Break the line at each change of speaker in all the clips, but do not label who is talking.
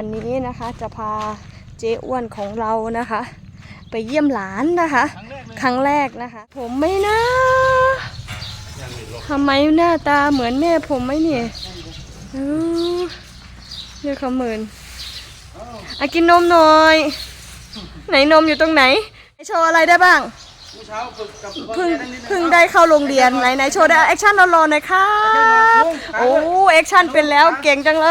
วันนี้นะคะ จะพาเจ๊อ้วนของเรานะคะ ไปเยี่ยมหลานนะคะ
ครั้งแรก
นะคะ ผมไม่นะทำไมหน้าตาเหมือนแม่ผมไหมเนี่ยอือเรียกเขาหมื่นอะกินนมหน่อย ไหนนมอยู่ตรงไหน โชว์อะไรได้บ้าง
เมื่อเช้าฝึกกับ
เพิ่งเพิ่งได้เข้าโรงเรียนไหนไหนโชว์ได้แอคชั่นรอๆหน่อยครับโอ้แอคชั่นเป็นแล้วเก่งจังเล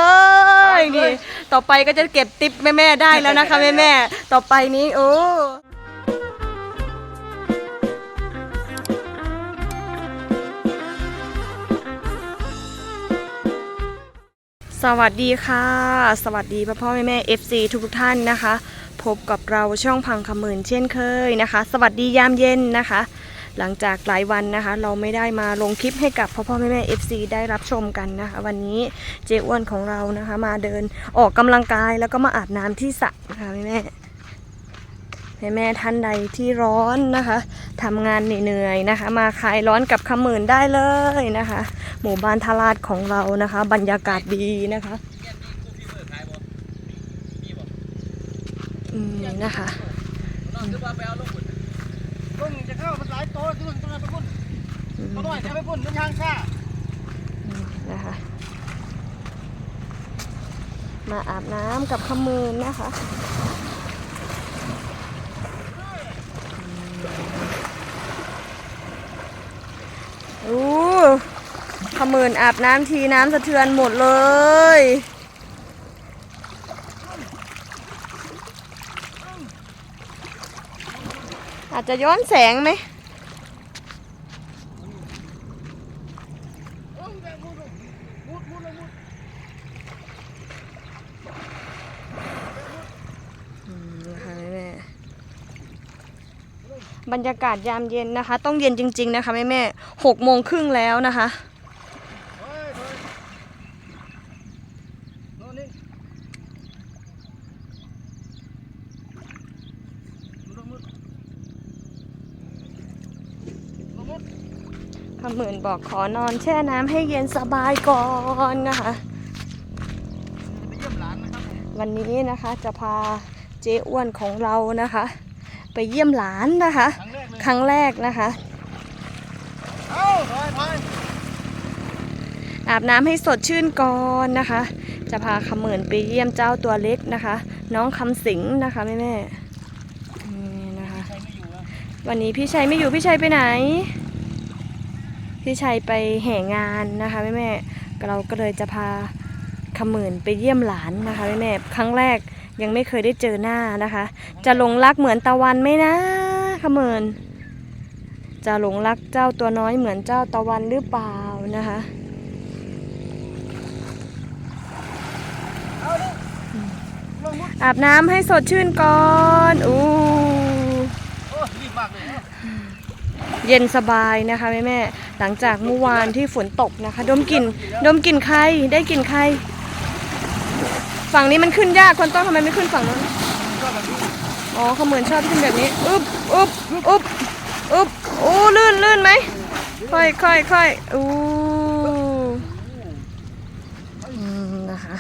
ยนี่ต่อไปก็จะเก็บติปแม่ๆได้แล้วนะคะแม่ๆต่อไปนี้โอ้สวัสดีค่ะ สวัสดีพ่อพ่อแม่แม่ FC ทุกทุกๆท่านนะคะ พบกับเราช่องพังคำหมื่นเช่นเคยนะคะ สวัสดียามเย็นนะคะ หลังจากหลายวันนะคะ เราไม่ได้มาลงคลิปให้กับพ่อพ่อแม่แม่ FC ได้รับชมกันนะคะ วันนี้เจ๊อ้วนของเรานะคะ มาเดินออกกำลังกายแล้วก็มาอาบน้ำที่สระนะคะแม่แม่แม่แม่ท่านใดที่ร้อนนะคะทำงานเหนื่อยๆนะคะ มาคลายร้อนกับคำหมื่นได้เลยนะคะ หมู่บ้านทาราดของเรานะคะ บรรยากาศดีนะคะ อืมนะคะ
น้องคือว่าไปเอาลูกบุญลุงจะเข้ามันหลายโต๊ะที่ลุงต้องไปพุ่น
อืม
ตัวน้อยจะไปพุ่นมันยางซ่า
นะคะ มาอาบน้ำกับขมืนนะคะอู้ขมืนอาบน้ำทีน้ำสะเทือนหมดเลย อา จะย้อนแสงไหมนะคะแม่บรรยากาศยามเย็นนะคะ ต้องเย็นจริง ๆ นะคะแม่แม่หกโมงครึ่งแล้วนะคะ
เฮ้ยเฮ้ยโน่นนี่มุดมุดมุดมุด
ขมื่นบอกขอนอนแช่น้ำให้เย็นสบายก่อนนะคะ
จะไปเยี่ยมหลานนะครับผม
วันนี้นะคะจะพาเจ๊อ้วนของเรานะคะ ไปเยี่ยมหลานนะคะ
ครั้งแรกเลย
ครั้งแรกนะคะ
เอ้าถอยถอย
อาบน้ำให้สดชื่นก่อนนะคะ จะพาขมื่นไปเยี่ยมเจ้าตัวเล็กนะคะ น้องคำสิงนะคะแม่แม่ๆนี่นะคะ
ใครไม่อยู่แล้ว
วันนี้พี่ชัยไม่อยู่พี่ชัยไปไหน พี่ชัยไปแห่งานนะคะแม่แม่เราก็เลยจะพาขมื่นไปเยี่ยมหลานนะคะแม่แม่ครั้งแรกยังไม่เคยได้เจอหน้านะคะ จะหลงรักเหมือนตะวันไหมนะขมื่นจะหลงรักเจ้าตัวน้อยเหมือนเจ้าตะวันหรือเปล่านะคะ
อา
บน้ำให้สดชื่นก่อน อู้
รีบมากเลย เย็
นสบายนะคะแม่แม่หลังจากเมื่อวานที่ฝนตกนะคะ ดมกลิ่นดมกลิ่นใครได้กลิ่นใครฝั่งนี้มันขึ้นยากคนต้องทำไมไม่ขึ้นฝั่งนั้น
ก็แบบนี้
อ๋อเขาเหมือนชอบขึ้นแบบนี้อึบอึบอึบอึบโอ้ลื่นลื่นไหมค่อยค่อยค่อยอู้นะคะ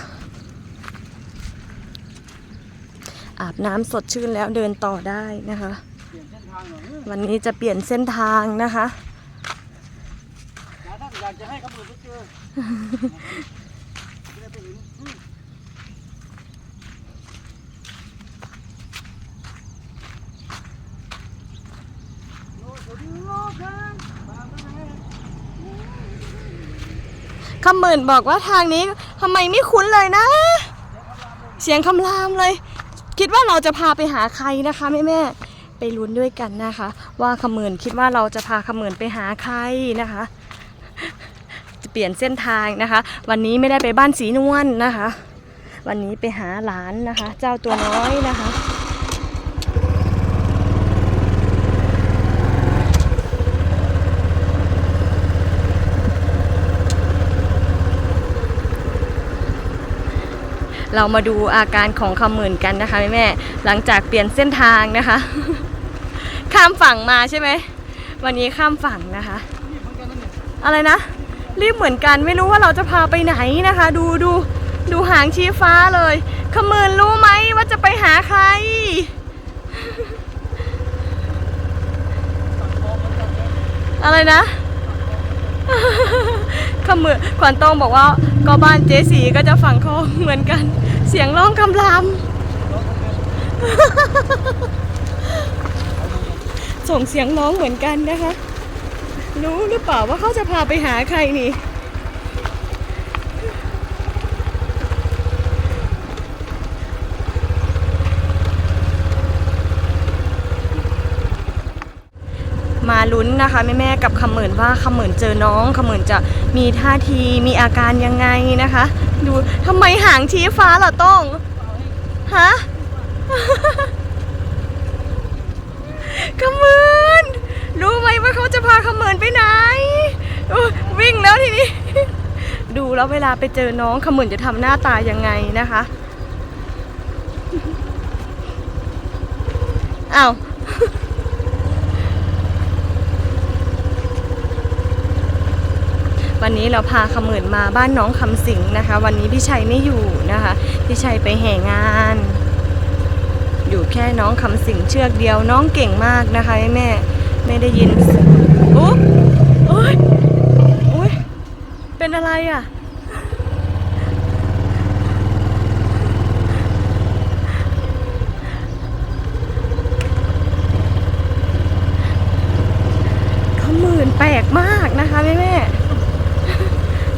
อาบน้ำสดชื่นแล้วเดินต่อได้นะคะ วันนี้จะเปลี่ยนเส้นทางนะคะ
อยากจะให้ขาเปิดไปเจอจะได้ไปเห็นอืมโน้ตเดี๋ยวดูโน้ตนะตามมาให้
คำหมื่นบอกว่าทางนี้ทำไมไม่คุ้นเลยนะ เสียงคำรามเลย คิดว่าเราจะพาไปหาใครนะคะแม่แม่ ไปลุ้นด้วยกันนะคะ ว่าคำหมื่นคิดว่าเราจะพาคำหมื่นไปหาใครนะคะ จะเปลี่ยนเส้นทางนะคะ วันนี้ไม่ได้ไปบ้านสีนวลนะคะ วันนี้ไปหาหลานนะคะ เจ้าตัวน้อยนะคะเรามาดูอาการของคำหมื่นกันนะคะแม่ๆหลังจากเปลี่ยนเส้นทางนะคะ ข้ามฝั่งมาใช่ไหม วันนี้ข้ามฝั่งนะคะ
อะ
ไรนะ รีบเหมือนกันไม่รู้ว่าเราจะพาไปไหนนะคะ ดูดูดูหางชี้ฟ้าเลยขมืนรู้ไหมว่าจะไปหาใคร อะไรนะขมือขวัญตองบอกว่าก็บ้านเจสีก็จะฝั่งคองเหมือนกัน เสียงร้องคำราม ส่งเสียงร้องเหมือนกันนะคะ รู้หรือเปล่าว่าเขาจะพาไปหาใครนี่ มาลุ้นนะคะแม่แม่ๆกับคำเหมือนว่าคำเหมือนเจอน้องคำเหมือนจะมีท่าทีมีอาการยังไงนะคะ ดูทำไมหางชี้ฟ้าล่ะต้องฮะ ขมืนรู้ไหมว่าเขาจะพาขมืนไปไหน วิ่งแล้วทีนี้ ดูแล้วเวลาไปเจอน้องขมืนจะทำหน้าตายังไงนะคะอ้าววันนี้เราพาขมืนมาบ้านน้องคำสิงนะคะ วันนี้พี่ชัยไม่อยู่นะคะ พี่ชัยไปแห่งาน อยู่แค่น้องคำสิงเชือกเดียวน้องเก่งมากนะคะแม่ไม่ได้ยินอุ๊บโอ๊ยอุ๊ยเป็นอะไรอะเขาหมื่นแปลกมากนะคะแม่แม่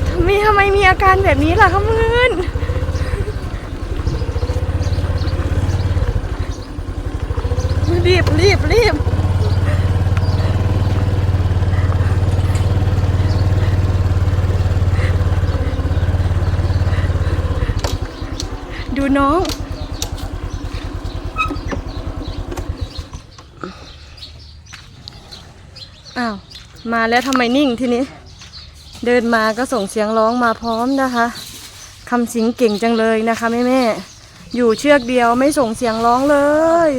ทำไมทำไมมีอาการแบบนี้ล่ะเขาหมื่น รีบรีบรีบ ดูน้อง อ้าว มาแล้วทำไมนิ่งทีนี้ เดินมาก็ส่งเสียงร้องมาพร้อมนะคะคำสิงเก่งจังเลยนะคะแม่แม่ๆอยู่เชือกเดียวไม่ส่งเสียงร้องเลย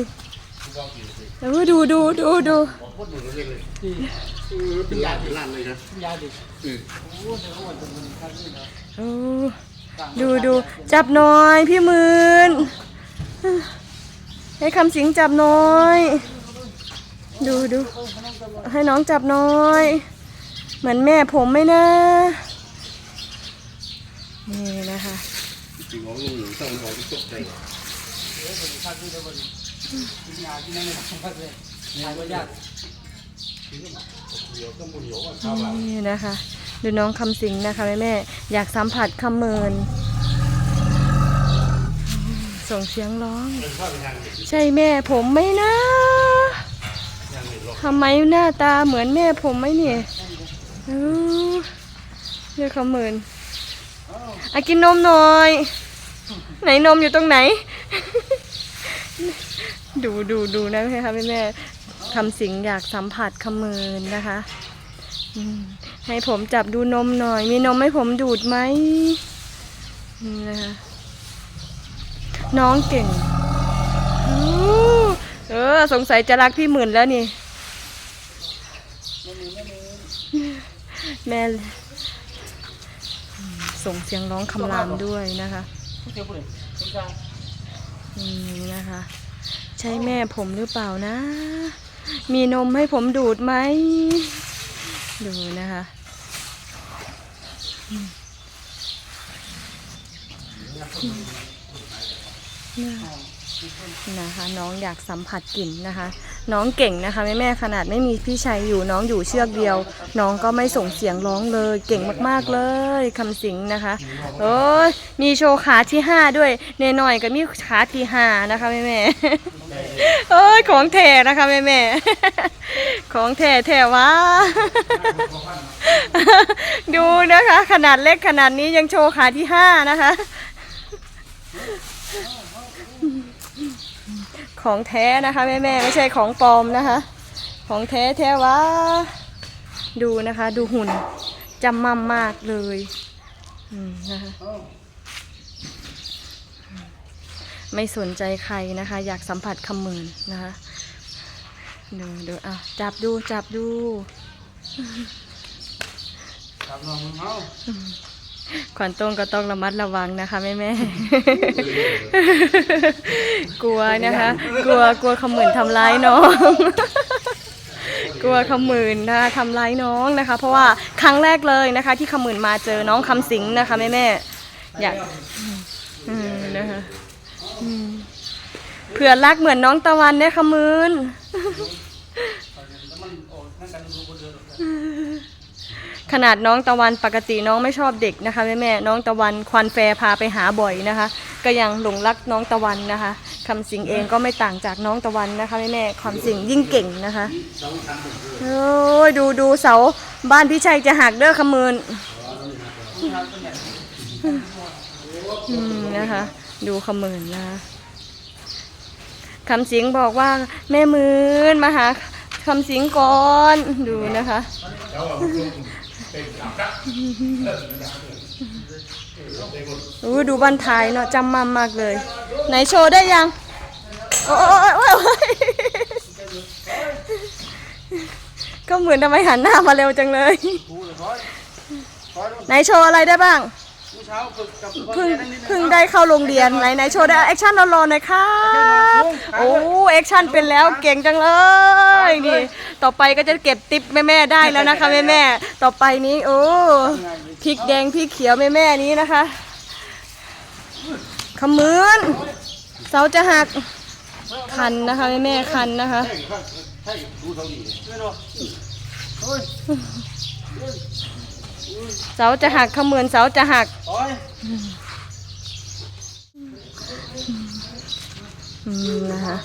เออดูดูดูดู
เป็นล้านเป็นล้านเลยนะ
ยาดิ
เออ ดูดูจับน่อย พี่มื่นให้คำสิงจับน่อย ดูดูให้น้องจับน่อย เหมือนแม่ผมไหมนะ นี่นะคะ
จริงของลุงหนูต้องเอาที่ตกใจ
ยนั่นไม่ทำเลยยาก็ยาก
นี่นะ คะดูน้องคำสิงนะคะแม่แม่อยากสัมผัสคำเมิน ส่งเสียงร้อง ใช่แม่ผมไหมนะทำไมหน้าตาเหมือนแม่ผมไหมเนี่ยเออเรียกคำเมินอากินนมหน่อย ไหนนมอยู่ตรงไหน ดูดูดูนะแม่คะแม่แม่คำสิงอยากสัมผัสคำเมินนะคะ ให้ผมจับดูนมหน่อย มีนมให้ผมดูดไหมนี่นะคะน้องเก่งเออ สงสัยจะรักพี่หมื่นแล้วนี่ แม่ส่งเสียงร้องคำรามด้วยนะคะ
เที่ยวพูดเลยเป็นการ
อืมนะคะ ใช่แม่ผมหรือเปล่านะ มีนมให้ผมดูดไหม ดูนะคะอืม นะคะ น้องอยากสัมผัสกลิ่นนะคะ น้องเก่งนะคะแม่แม่ขนาดไม่มีพี่ชัยอยู่น้องอยู่เชือกเดียว น้องก็ไม่ส่งเสียงร้องเลยเก่งมากๆเลยคำสิงนะคะโอ้ยมีโชว์ขาที่ห้าด้วยเนหน่อยก็มีขาที่ห้านะคะแม่แม่ๆเอ้ยของแท้นะคะแม่แม่ของแท้แท้วะดูนะคะ ขนาดเล็กขนาดนี้ยังโชว์ขาที่ห้านะคะ ของแท้นะคะแม่แม่ไม่ใช่ของปลอมนะคะ ของแท้แท้วะดูนะคะ ดูหุ่นจำมั่มมากเลยนะคะไม่สนใจใครนะคะ อยากสัมผัสคำมื่นนะคะดูดูอะจับดูจับดู
จับน้องมึงเอา
ขวัญตรงก็ต้องระมัดระวังนะคะแม่แม่กลัวนะคะ กลัวกลัวขมื่นทำร้ายน้อง กลัวขมื่นนะคะทำร้ายน้องนะคะ เพราะว่าครั้งแรกเลยนะคะ ที่ขมื่นมาเจอน้องคำสิงนะคะแม่แม่อยากอืมนะคะอืมเผื่อรักเหมือนน้องตะวันได้ขมื่น
แล้วมัน
ขนาดน้องตะวันปกติน้องไม่ชอบเด็กนะคะแม่แม่น้องตะวันควันแฟร์พาไปหาบ่อยนะคะ ก็ยังหลงรักน้องตะวันนะคะคำสิงเองก็ไม่ต่างจากน้องตะวันนะคะแม่แม่คำสิงยิ่งเก่งนะคะโอ้ยดูดูเสาบ้านพี่ชัยจะหักเด้อขมืนนะคะ ดูขมืนนะคะคำสิงบอกว่าแม่มืนมาหาคำสิงก่อนดูนะคะ อู้ดูบ้านท้ายเนาะจำมัมมากเลย ไหนโชว์ได้ยัง โอ้ยโอ้ยก็เหมือนทำไมหันหน้ามาเร็วจังเลย ไหนโชว์อะไรได้บ้าง
ช้าฝึกกับ
เพิ่งเพิ่งได้เข้าโรงเรียนไหนไหนโชว์ได้แอคชั่นเรารอหน่อยครับโอ้แอคชั่นเป็นแล้วเก่งจังเลยนี่ต่อไปก็จะเก็บติปแม่แม่ๆได้แล้วนะคะแม่แม่ๆต่อไปนี้โอ้พริกแดงพริกเขียวแม่แม่ๆนี้นะคะขมือนเสาจะหักคันนะคะแม่แม่ๆคันนะคะ
ไม่รู้โอ้ย
เสาจะหักขมือนเสาจะหัก
โอ้ย
อืมนะคะ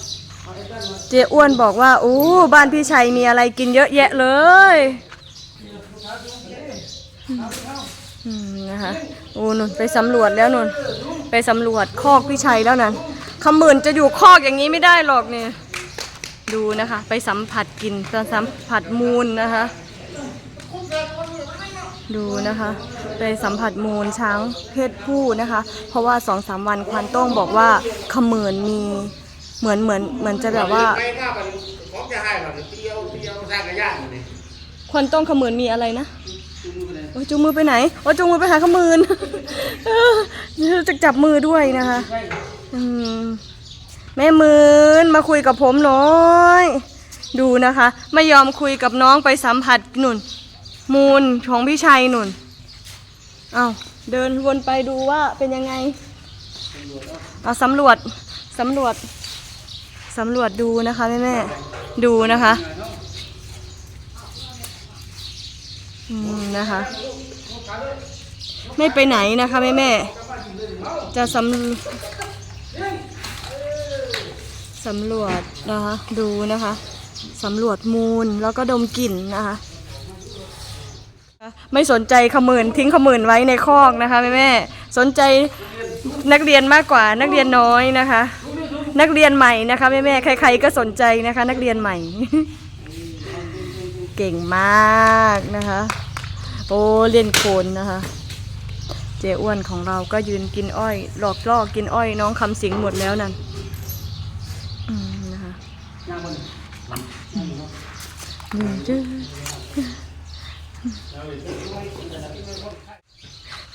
เจ๊อ้วนบอกว่าโอ้บ้านพี่ชัยมีอะไรกินเยอะแยะเลยอืมนะคะโอ้นุ่นไปสำรวจแล้วนุ่นไปสำรวจคอกพี่ชัยแล้วนั่นขมื่นจะอยู่คอกอย่างนี้ไม่ได้หรอกเนี่ยดูนะคะ ไปสัมผัสกลินไปสัมผัสมูลนะคะ ดูนะคะไปสัมผัสมูลช้างเพศผู้นะคะ เพราะว่าสองสามวันควันโต้งบอกว่าขมืนมีเหมือนเหมือนเหมือนจะแบบว่า
ไม่กล้ามันของจะให้มันเตี้ยวเตี้ยวสร้างกระย่างอยู่นี่
ควันโต้งขมืนมีอะไรนะ
จูงมือไปไหน
โอ้จูงมือไปไหนโอ้จูงมือไปหาขมืนเออจะจับมือด้วยนะคะอืมแม่มืนมาคุยกับผมหน่อย ดูนะคะ ไม่ยอมคุยกับน้องไปสัมผัสนุน มูลของพี่ชัยหนุนเอาเดินวนไปดูว่าเป็นยังไงเอาสำรวจสำรวจสำรวจดูนะคะแม่แม่ๆดูนะคะอืมนะคะ ไม่ไปไหนนะคะแม่แม่ๆจะสำสำรวจนะคะดูนะคะสำรวจมูลแล้วก็ดมกลิ่นนะคะ ไม่สนใจขมื่นทิ้งขมื่นไว้ในคอกนะคะแม่แม่สนใจนักเรียนมากกว่านักเรียนน้อยนะคะ นักเรียนใหม่นะคะแม่แม่ใคร ๆ ก็สนใจนะคะ นักเรียนใหม่ เก่งมากนะคะโอ้เรียนโคนนะคะเจ้อ้วนของเราก็ยืนกินอ้อย หลอกล่อกินอ้อยน้องคำสิงหมดแล้วนั่นนะคะ
ย่างบน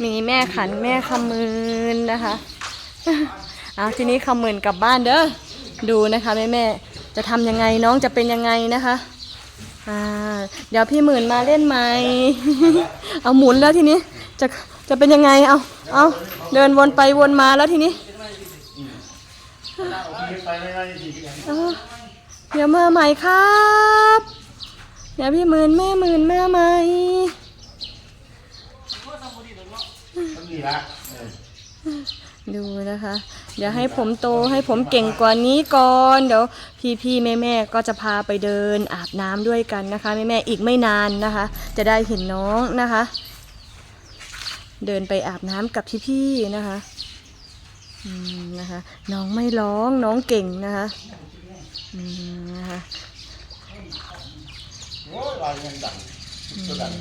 มีแม่ขันแม่คำมืนนะคะเอาทีนี้คำมืนกลับบ้านเด้อดูนะคะแม่แม่ๆจะทำยังไงน้องจะเป็นยังไงนะคะอ่าเดี๋ยวพี่หมื่นมาเล่นไหมเอาหมุนแล้วทีนี้จะจะเป็นยังไงเอาเอาเดินวนไปวนมาแล้วทีนี้เดี๋ยวมาใหม่ครับเดี๋ยวพี่หมื่นแม่หมื่นมาใหม่
ต้องดีละ
ดูนะคะ เดี๋ยวให้ผมโตให้ผมเก่งกว่านี้ก่อน เดี๋ยวพี่พี่แม่แม่ๆก็จะพาไปเดินอาบน้ำด้วยกันนะคะแม่แม่ๆอีกไม่นานนะคะ จะได้เห็นน้องนะคะ เดินไปอาบน้ำกับพี่พี่ๆนะคะอืมนะคะ น้องไม่ร้องน้องเก่งนะคะอืมนะคะ
โอ้ยลายเงินดังตัวดัง